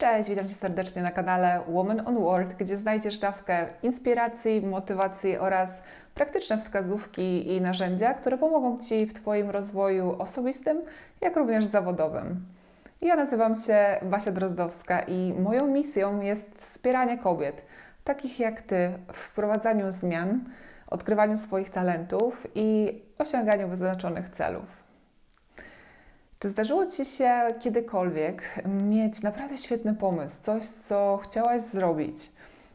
Cześć, witam Cię serdecznie na kanale Woman on World, gdzie znajdziesz dawkę inspiracji, motywacji oraz praktyczne wskazówki i narzędzia, które pomogą Ci w Twoim rozwoju osobistym, jak również zawodowym. Ja nazywam się Basia Drozdowska i moją misją jest wspieranie kobiet, takich jak Ty, w wprowadzaniu zmian, odkrywaniu swoich talentów i osiąganiu wyznaczonych celów. Czy zdarzyło Ci się kiedykolwiek mieć naprawdę świetny pomysł, coś, co chciałaś zrobić?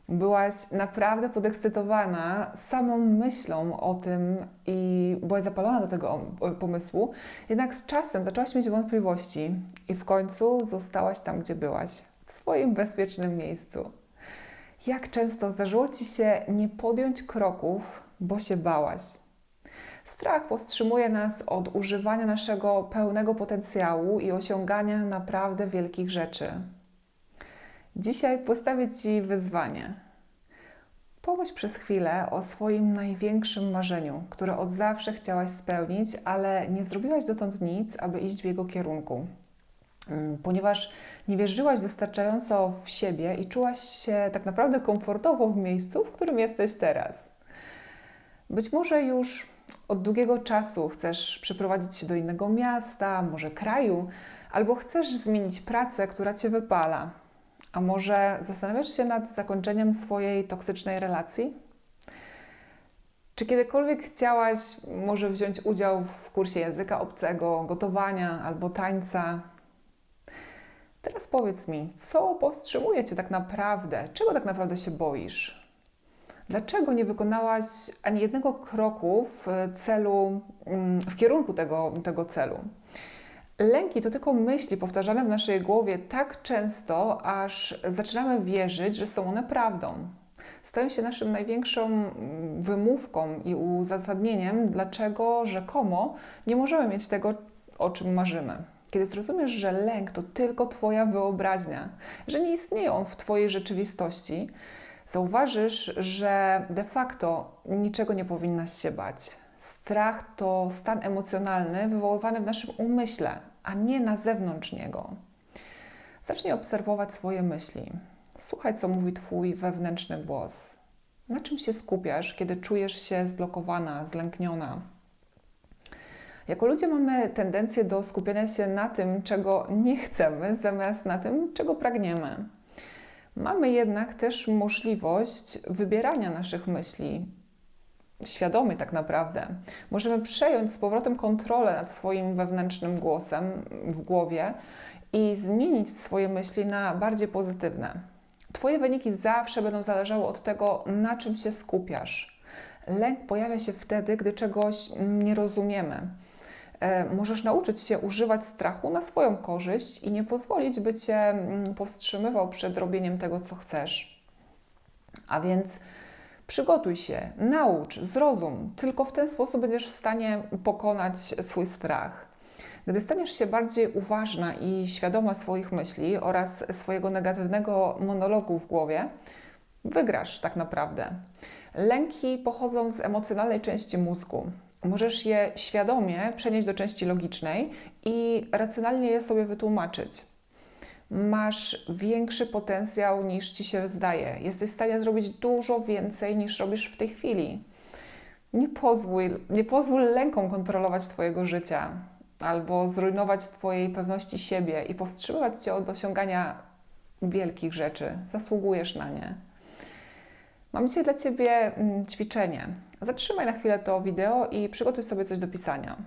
Byłaś naprawdę podekscytowana samą myślą o tym i byłaś zapalona do tego pomysłu, jednak z czasem zaczęłaś mieć wątpliwości i w końcu zostałaś tam, gdzie byłaś, w swoim bezpiecznym miejscu. Jak często zdarzyło Ci się nie podjąć kroków, bo się bałaś? Strach powstrzymuje nas od używania naszego pełnego potencjału i osiągania naprawdę wielkich rzeczy. Dzisiaj postawię Ci wyzwanie. Pomyśl przez chwilę o swoim największym marzeniu, które od zawsze chciałaś spełnić, ale nie zrobiłaś dotąd nic, aby iść w jego kierunku. Mm, ponieważ nie wierzyłaś wystarczająco w siebie i czułaś się tak naprawdę komfortowo w miejscu, w którym jesteś teraz. Być może już od długiego czasu chcesz przeprowadzić się do innego miasta, może kraju, albo chcesz zmienić pracę, która cię wypala. A może zastanawiasz się nad zakończeniem swojej toksycznej relacji? Czy kiedykolwiek chciałaś może wziąć udział w kursie języka obcego, gotowania albo tańca? Teraz powiedz mi, co powstrzymuje Cię tak naprawdę? Czego tak naprawdę się boisz? Dlaczego nie wykonałaś ani jednego kroku w celu, mm, w kierunku tego, tego celu? Lęki to tylko myśli powtarzane w naszej głowie tak często, aż zaczynamy wierzyć, że są one prawdą. Stają się naszym największą mm, wymówką i uzasadnieniem, dlaczego rzekomo nie możemy mieć tego, o czym marzymy. Kiedy zrozumiesz, że lęk to tylko Twoja wyobraźnia, że nie istnieje on w Twojej rzeczywistości, zauważysz, że de facto niczego nie powinnaś się bać. Strach to stan emocjonalny wywoływany w naszym umyśle, a nie na zewnątrz niego. Zacznij obserwować swoje myśli. Słuchaj, co mówi Twój wewnętrzny głos. Na czym się skupiasz, kiedy czujesz się zblokowana, zlękniona? Jako ludzie mamy tendencję do skupiania się na tym, czego nie chcemy, zamiast na tym, czego pragniemy. Mamy jednak też możliwość wybierania naszych myśli, świadomie tak naprawdę. Możemy przejąć z powrotem kontrolę nad swoim wewnętrznym głosem w głowie i zmienić swoje myśli na bardziej pozytywne. Twoje wyniki zawsze będą zależały od tego, na czym się skupiasz. Lęk pojawia się wtedy, gdy czegoś nie rozumiemy. E, możesz nauczyć się używać strachu na swoją korzyść i nie pozwolić, by cię mm, powstrzymywał przed robieniem tego, co chcesz. A więc przygotuj się, naucz, zrozum. Tylko w ten sposób będziesz w stanie pokonać swój strach. Gdy staniesz się bardziej uważna i świadoma swoich myśli oraz swojego negatywnego monologu w głowie, wygrasz tak naprawdę. Lęki pochodzą z emocjonalnej części mózgu. Możesz je świadomie przenieść do części logicznej i racjonalnie je sobie wytłumaczyć. Masz większy potencjał niż ci się zdaje. Jesteś w stanie zrobić dużo więcej niż robisz w tej chwili. Nie pozwól, nie pozwól lękom kontrolować Twojego życia albo zrujnować Twojej pewności siebie i powstrzymywać Cię od osiągania wielkich rzeczy. Zasługujesz na nie. Mam dzisiaj dla Ciebie mm, ćwiczenie. Zatrzymaj na chwilę to wideo i przygotuj sobie coś do pisania.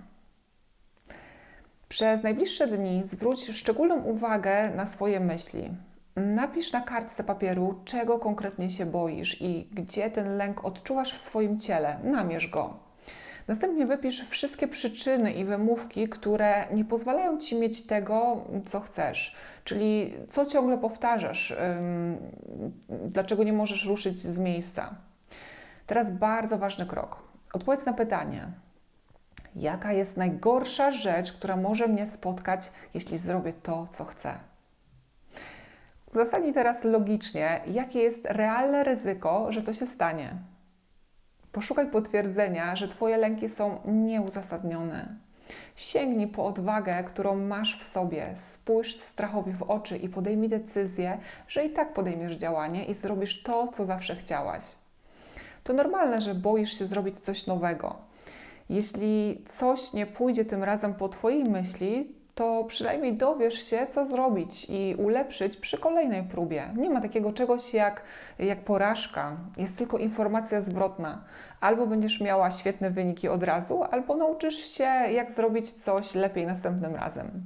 Przez najbliższe dni zwróć szczególną uwagę na swoje myśli. Napisz na kartce papieru, czego konkretnie się boisz i gdzie ten lęk odczuwasz w swoim ciele. Namierz go. Następnie wypisz wszystkie przyczyny i wymówki, które nie pozwalają ci mieć tego, co chcesz. Czyli co ciągle powtarzasz, dlaczego nie możesz ruszyć z miejsca. Teraz bardzo ważny krok. Odpowiedz na pytanie: jaka jest najgorsza rzecz, która może mnie spotkać, jeśli zrobię to, co chcę? Uzasadnij teraz logicznie, jakie jest realne ryzyko, że to się stanie. Poszukaj potwierdzenia, że Twoje lęki są nieuzasadnione. Sięgnij po odwagę, którą masz w sobie, spójrz strachowi w oczy i podejmij decyzję, że i tak podejmiesz działanie i zrobisz to, co zawsze chciałaś. To normalne, że boisz się zrobić coś nowego. Jeśli coś nie pójdzie tym razem po Twojej myśli, to przynajmniej dowiesz się, co zrobić i ulepszyć przy kolejnej próbie. Nie ma takiego czegoś jak, jak porażka, jest tylko informacja zwrotna. Albo będziesz miała świetne wyniki od razu, albo nauczysz się, jak zrobić coś lepiej następnym razem.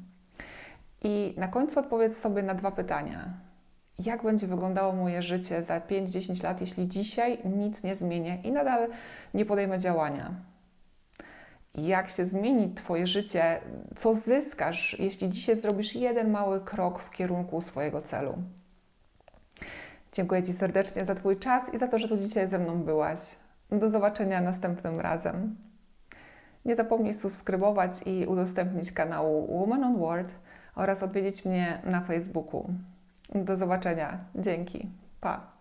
I na końcu odpowiedz sobie na dwa pytania. Jak będzie wyglądało moje życie za 5-10 lat, jeśli dzisiaj nic nie zmienię i nadal nie podejmę działania? Jak się zmieni Twoje życie, co zyskasz, jeśli dzisiaj zrobisz jeden mały krok w kierunku swojego celu. Dziękuję Ci serdecznie za Twój czas i za to, że tu dzisiaj ze mną byłaś. Do zobaczenia następnym razem. Nie zapomnij subskrybować i udostępnić kanału Woman on Word oraz odwiedzić mnie na Facebooku. Do zobaczenia. Dzięki. Pa.